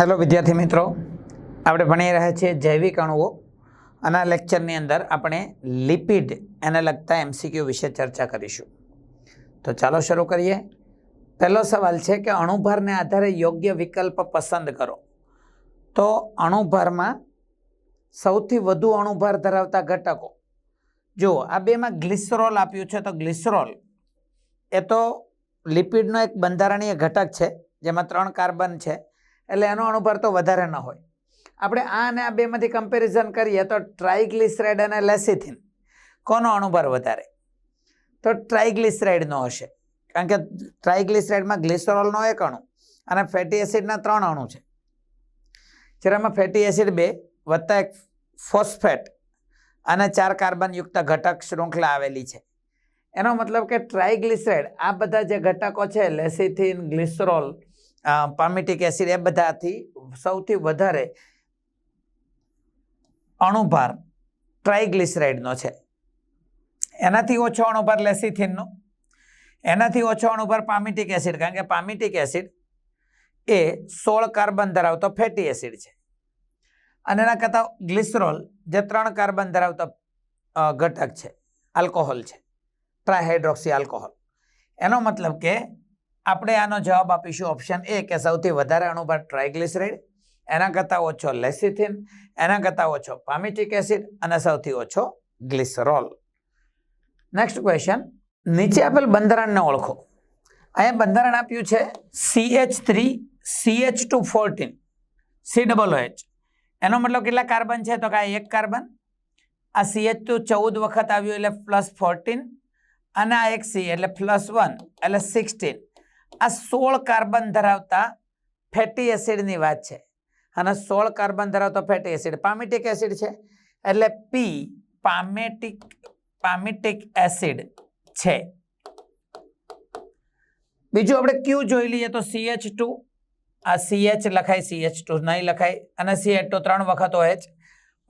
Hello વિદ્યાર્થી મિત્રો. આપણે ભણી રહ્યા છીએ જૈવિક અણુઓ. અને આ લેક્ચરની અંદર આપણે લિપિડ એને લગતા એમસીક્યુ વિશે ચર્ચા કરીશું. તો ચાલો શરૂ કરીએ. પહેલો સવાલ છે કે અણુભારને આધારે યોગ્ય વિકલ્પ પસંદ કરો. તો અણુભારમાં સૌથી વધુ અણુભાર ધરાવતા ઘટકો. જુઓ, આ બેમાં ગ્લિસરોલ આપ્યું છે. તો ગ્લિસરોલ એ તો લિપિડનો એક બંધારણીય ઘટક છે, જેમાં ત્રણ કાર્બન છે. એટલે એનો અણુભાર તો વધારે ન હોય. આપણે આ અને આ બેમાંથી કમ્પેરિઝન કરીએ તો ટ્રાઇગ્લિસરાઇડ અને લેસિથિન કોનો અણુભાર વધારે? તો ટ્રાઇગ્લિસરાઇડનો હશે. કારણ કે ટ્રાઇગ્લિસરાઇડમાં ગ્લિસરોલનો એક અણુ અને ફેટી એસિડના ત્રણ અણુ છે. જેમાં ફેટી એસિડ બે વત્તા એક ફોસ્ફેટ અને ચાર કાર્બનયુક્ત ઘટક શૃંખલા આવેલી છે. એનો મતલબ કે ટ્રાઇગ્લિસરાઇડ આ બધા જે ઘટકો છે લેસિથિન ગ્લિસરોલ પામિટિક એસિડ એ બધાથી સૌથી વધારે અણુભાર ટ્રાઇગ્લિસરાઇડનો છે. એનાથી ઓછો અણુભાર લેસિથિનનો, એનાથી ઓછો અણુભાર પામિટિક એસિડ, કારણ કે પામિટિક એસિડ એ સોળ કાર્બન ધરાવતો ફેટી એસિડ છે. અને એના કરતાં ગ્લિસરોલ જે ત્રણ કાર્બન ધરાવતો ઘટક છે, આલ્કોહોલ છે ટ્રાયહાઇડ્રોક્સી આલ્કોહોલ. એનો મતલબ કે આપણે આનો જવાબ આપીશું ઓપ્શન એ કે સૌથી વધારે અણુભાર ટ્રાઇગ્લિસરાઇડ એના કરતાં ઓછો લેસિથિન એના કરતાં ઓછો પામિટિક એસિડ અને સૌથી ઓછો ગ્લિસરોલ નેક્સ્ટ ક્વેશ્ચન નીચે આપેલ બંધારણને ઓળખો. અહીંયા બંધારણ આપ્યું છે CH three CH two fourteen C double H એનો મતલબ કેટલા કાર્બન છે? તો કે એક કાર્બન, આ સીએચ ટુ ચૌદ વખત આવ્યું એટલે પ્લસ ફોર્ટીન અને આ એક સી એટલે પ્લસ વન એટલે સિક્સટીન આ સોળ કાર્બન ધરાવતા ફેટી એસિડની વાત છે. અને સોળ કાર્બન ધરાવતો ફેટી એસિડ પામિટિક એસિડ છે. એટલે પી પામેટિક પામિટિક એસિડ છે. બીજું આપણે ક્યુ જોઈ લઈએ તો સીએચ ટુ આ સીએચ લખાય સીએચ ટુ નહીં લખાય. અને સીએચ ટુ ત્રણ વખત હોય જ.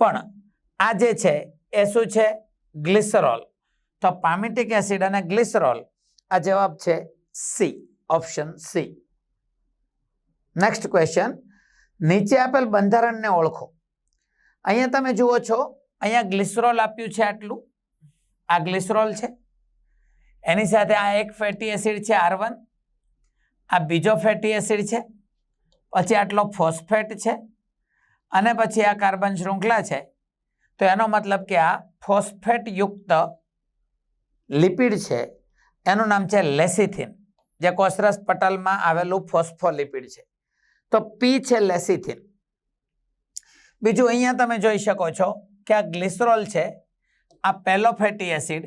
પણ આ જે છે, એ શું છે? ગ્લિસરોલ. તો પામિટિક એસિડ અને ગ્લિસરોલ. આ જવાબ છે C option C next question નીચે આપેલ બંધારણને ઓળખો. અહીંયા તમે જુઓ છો, અહીંયા ગ્લિસરોલ આપ્યું છે આટલું. આ ગ્લિસરોલ છે. એની સાથે આ એક ફેટી એસિડ છે આર આ બીજો ફેટી એસિડ છે. પછી આટલો ફોસ્ફેટ છે. અને પછી આ કાર્બન શૃંખલા છે. તો એનો મતલબ કે આ ફોસ્ફેટ યુક્ત લિપિડ છે. એનું નામ છે લેસિથિન. જે કોસરસ પટલમાં આવેલું ફોસ્ફોલિપિડ છે. તો પી છે લેસિથિન. બીજું અહીંયા તમે જોઈ શકો છો કે આ ગ્લિસરોલ છે, આ પહેલો ફેટી એસિડ,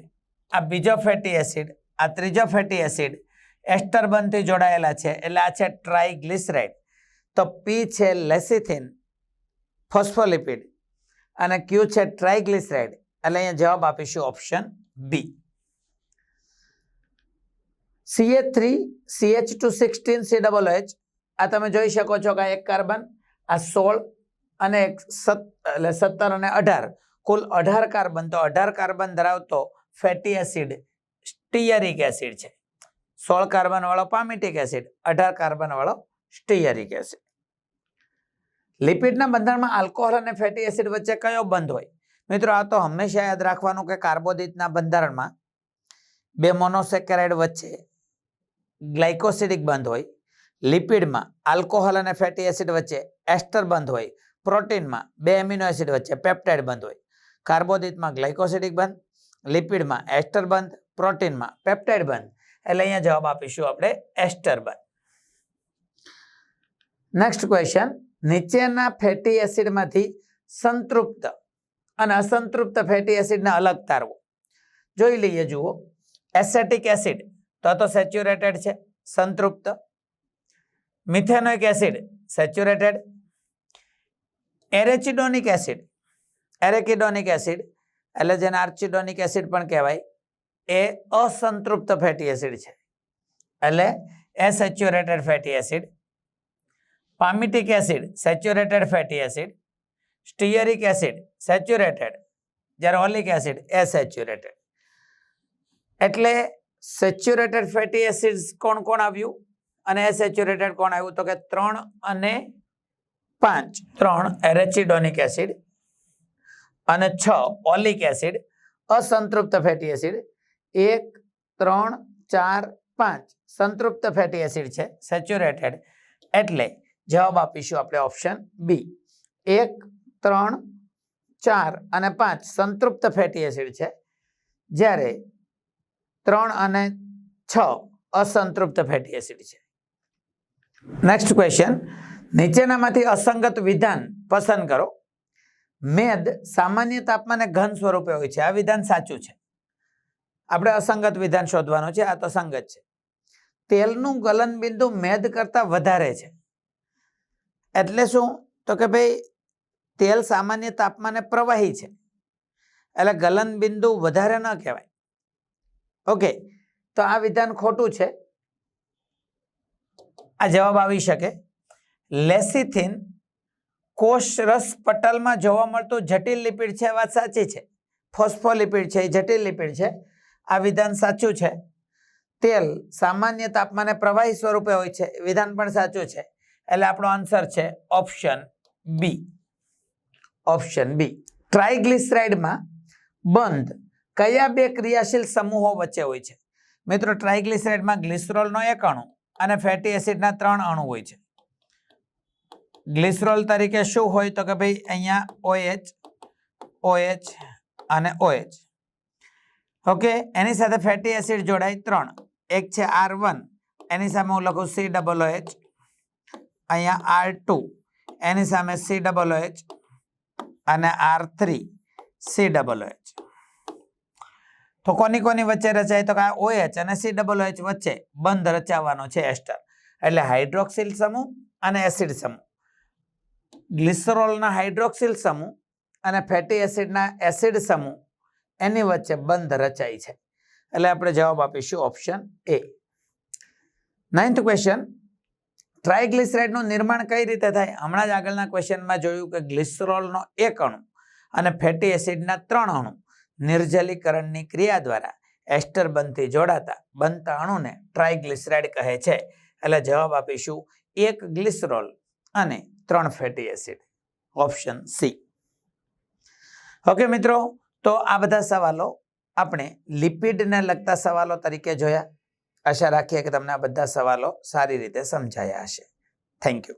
આ બીજો ફેટી એસિડ, આ ત્રીજો ફેટી એસિડ એસ્ટર બંધથી જોડાયેલા છે, એટલે આ છે ટ્રાઇગ્લિસરાઇડ. તો પી છે લેસિથિન, ફોસ્ફોલિપિડ અને ક્યુ છે ટ્રાઇગ્લિસરાઇડ. એટલે અહીંયા જવાબ આપીશું option B CH three CH two sixteen C double H આ તમે જોઈ શકો છો કે એક કાર્બન, આ સોળ અને એક સત, એટલે સત્તર અને અઢાર. કુલ અઢાર કાર્બન, તો અઢાર કાર્બન ધરાવતો ફેટી એસિડ સ્ટીયરિક એસિડ છે. સોળ કાર્બનવાળો પામિટિક એસિડ અઢાર કાર્બનવાળો સ્ટીયરિક એસિડ લિપિડના બંધારણમાં આલ્કોહોલ અને ફેટી એસિડ વચ્ચે કયો બંધ હોય? મિત્રો, આ તો હંમેશા યાદ રાખવાનું કે કાર્બોદિતના બંધારણમાં બે મોનોસેકેરાઇડ વચ્ચે ગ્લાયકોસિડિક બંધ હોય, લિપિડમાં આલ્કોહોલ અને ફેટી એસિડ વચ્ચે એસ્ટર બંધ હોય, પ્રોટીનમાં બે એમિનો એસિડ વચ્ચે પેપ્ટાઇડ બંધ હોય. કાર્બોદિતમાં ગ્લાયકોસિડિક બંધ, લિપિડમાં એસ્ટર બંધ, પ્રોટીનમાં પેપ્ટાઇડ બંધ. એટલે અહીંયા જવાબ આપીશું આપણે એસ્ટર બંધ. નેક્સ્ટ ક્વેશ્ચન નીચેના ફેટી એસિડમાંથી સંતૃપ્ત અને અસંતૃપ્ત ફેટી એસિડને અલગ તારવો. જોઈ લઈએ, જુઓ. એસેટિક એસિડ તો તો સેચ્યુરેટેડ છે, સંતૃપ્ત. Methanoic acid saturated arachidonic acid, arachidonic acid, એટલે જેને આર્ચિડોનિક એસિડ પણ કહેવાય, એ અસંતૃપ્ત ફેટી એસિડ છે. એટલે એ saturated fatty acid palmitic acid saturated fatty acid stearic acid saturated જ્યારે ઓલિક એસિડ, એ સેચ્યુરેટેડ એટલે સેચ્યુરેટેડ ફેટી એસિડ્સ કોણ કોણ આવ્યું? અને એસેચ્યુરેટેડ કોણ આવ્યું? તો કે ત્રણ અને પાંચ. ત્રણ એરેચિડોનિક એસિડ અને છ ઓલિક એસિડ, અસંતૃપ્ત ફેટી એસિડ એક, ત્રણ, ચાર, પાંચ. સંતૃપ્ત ફેટી એસિડ છે સેચ્યુરેટેડ એટલે જવાબ આપીશું આપણે ઓપ્શન બી એક, ત્રણ, ચાર અને પાંચ સંતૃપ્ત ફેટી એસિડ છે. જ્યારે ત્રણ અને છ અસંતૃપ્ત ફેટી એસિડ છે. નેક્સ્ટ ક્વેશ્ચન નીચેનામાંથી અસંગત વિધાન પસંદ કરો. મેદ સામાન્ય તાપમાને ઘન સ્વરૂપે હોય છે. આ વિધાન સાચું છે. આપણે અસંગત વિધાન શોધવાનું છે. આ તો સંગત છે. તેલનું ગલનબિંદુ મેદ કરતાં વધારે છે. એટલે શું? તો કે ભાઈ તેલ સામાન્ય તાપમાને પ્રવાહી છે. એટલે ગલનબિંદુ વધારે ન કહેવાય. ઓકે, તો આ વિધાન ખોટું છે. આ જવાબ આવી શકે. લેસિથિન કોષરસ પટલમાં જોવા મળતું જટિલ લિપિડ છે વાત સાચી છે. ફોસ્ફોલિપિડ છે, એ જટિલ લિપિડ છે. આ વિધાન સાચું છે. તેલ સામાન્ય તાપમાને પ્રવાહી સ્વરૂપે હોય છે વિધાન પણ સાચું છે. એટલે આપણો આન્સર છે ઓપ્શન બી. Option B. ટ્રાયગ્લિસરાઇડમાં બંધ કયા બે ક્રિયાશીલ સમૂહો વચ્ચે હોય છે? મિત્રો, ટ્રાઇગ્લિસરાઇડમાં ગ્લિસરોલનો એક અણુ અને ફેટી એસિડના ત્રણ અણુ હોય છે. ગ્લિસરોલ તરીકે શું હોય? તો કે ભાઈ, અહીંયા ઓએચ ઓએચ અને ઓએચ. ઓકે, એની સાથે ફેટી એસિડ જોડાય ત્રણ. એક છે આર વન, એની સામે હું લખું સી ડબલ ઓએચ. અહીંયા આર ટુ, એની સામે સી ડબલ ઓએચ અને R three, C double OH. તો કોની કોની વચ્ચે રચાય? તો કે ઓએચ અને સી ડબલ ઓએચ વચ્ચે બંધ રચાવવાનો છે એસ્ટર. એટલે હાઇડ્રોક્સિલ સમૂહ અને એસિડ સમૂહ. ગ્લિસરોલના હાઇડ્રોક્સિલ સમૂહ અને ફેટી એસિડના એસિડ સમૂહ એની વચ્ચે બંધ રચાય છે. એટલે આપણે જવાબ આપીશું ઓપ્શન એ નાઇન્થ ક્વેશ્ચન ટ્રાયગ્લિસરાઇડનું નિર્માણ કઈ રીતે થાય? હમણાં જ આગળના ક્વેશ્ચનમાં જોયું કે ગ્લિસરોલનો એક અણુ અને ફેટી એસિડના ત્રણ અણુ નિર્જલીકરણની ક્રિયા દ્વારા એસ્ટર બંધથી જોડાતા બનતા અણુને ટ્રાયગ્લિસરાઇડ કહે છે. એટલે જવાબ આપીશું એક ગ્લિસરોલ અને ત્રણ fatty acid. Option C. Okay મિત્રો, તો આ બધા સવાલો આપણે લિપિડને લગતા સવાલો તરીકે જોયા. આશા રાખીએ કે તમને આ બધા સવાલો સારી રીતે સમજાયા હશે. Thank you.